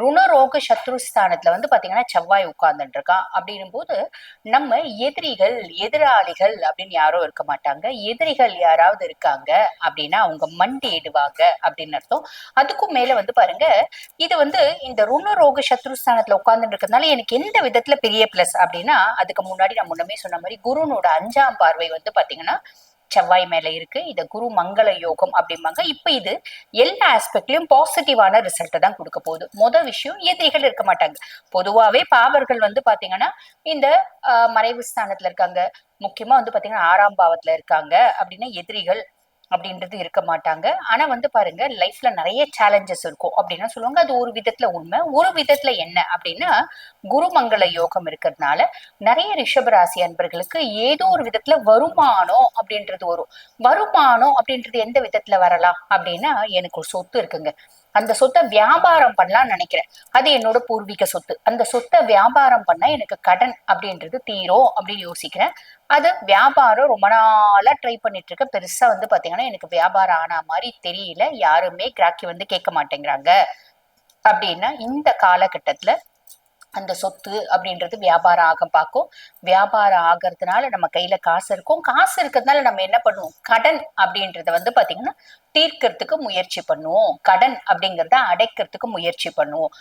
ருணரோக சத்ருஸ்தானத்துல வந்து பாத்தீங்கன்னா செவ்வாய் உட்கார்ந்துட்டு இருக்கான் அப்படின்னும் போது நம்ம எதிரிகள் எதிராளிகள் அப்படின்னு யாரும் இருக்க மாட்டாங்க. எதிரிகள் யாராவது இருக்காங்க அப்படின்னா அவங்க மண்டிடுவாங்க அப்படின்னு அர்த்தம். அதுக்கும் மேல வந்து பாருங்க இது வந்து இந்த ருணரோக சத்ருஸ்தானத்துல உட்கார்ந்துட்டு இருக்கிறதுனால எனக்கு எந்த விதத்துல பெரிய பிளஸ் அப்படின்னா அதுக்கு முன்னாடி நான் முன்னமே சொன்ன மாதிரி குருனோட அஞ்சாம் பார்வை வந்து பாத்தீங்கன்னா செவ்வாய் மேல இருக்கு. இது குரு மங்கள யோகம் அப்படிம்பாங்க. இப்ப இது எல்லா ஆஸ்பெக்ட்லயும் பாசிட்டிவான ரிசல்ட்டை தான் கொடுக்க போகுது. முத விஷயம் எதிரிகள் இருக்க மாட்டாங்க. பொதுவாவே பாவர்கள் வந்து பாத்தீங்கன்னா இந்த மறைவு ஸ்தானத்துல இருக்காங்க. முக்கியமா வந்து பாத்தீங்கன்னா ஆறாம் பாவத்துல இருக்காங்க. அப்படின்னா எதிரிகள் அப்படின்றது இருக்க மாட்டாங்க. ஆனா வந்து பாருங்க லைஃப்ல நிறைய சேலஞ்சஸ் இருக்கும். அப்படின்னா சொல்லுவாங்க அது ஒரு விதத்துல உண்மை ஒரு விதத்துல என்ன? அப்படின்னா குருமங்கள யோகம் இருக்கிறதுனால நிறைய ரிஷபராசி அன்பர்களுக்கு ஏதோ ஒரு விதத்துல வருமானம் அப்படின்றது வரும். வருமானம் அப்படின்றது எந்த விதத்துல வரலாம்? அப்படின்னா எனக்கு ஒரு சொத்து இருக்குங்க. அந்த சொத்தை வியாபாரம் பண்ணலாம்னு நினைக்கிறேன். அது என்னோட பூர்வீக சொத்து. அந்த சொத்தை வியாபாரம் பண்ணா எனக்கு கடன் அப்படின்றது தீரும் அப்படின்னு யோசிக்கிறேன். அது வியாபாரம் ரொம்ப நாளா ட்ரை பண்ணிட்டு இருக்க. பெருசா வந்து பாத்தீங்கன்னா எனக்கு வியாபாரம் ஆன மாதிரி தெரியல. யாருமே கிராக்கி வந்து கேட்க மாட்டேங்கிறாங்க. அப்படின்னா இந்த காலகட்டத்துல அந்த சொத்து அப்படின்றது வியாபாரம் ஆக பார்க்கும். வியாபாரம் ஆகிறதுனால நம்ம கையில காசு இருக்கும். காசு இருக்கிறதுனால நம்ம என்ன பண்ணுவோம்? கடன் அப்படின்றத வந்து பாத்தீங்கன்னா தீர்க்கறதுக்கு முயற்சி பண்ணுவோம். கடன் அப்படிங்கறத அடைக்கிறதுக்கு முயற்சி பண்ணுவோம்.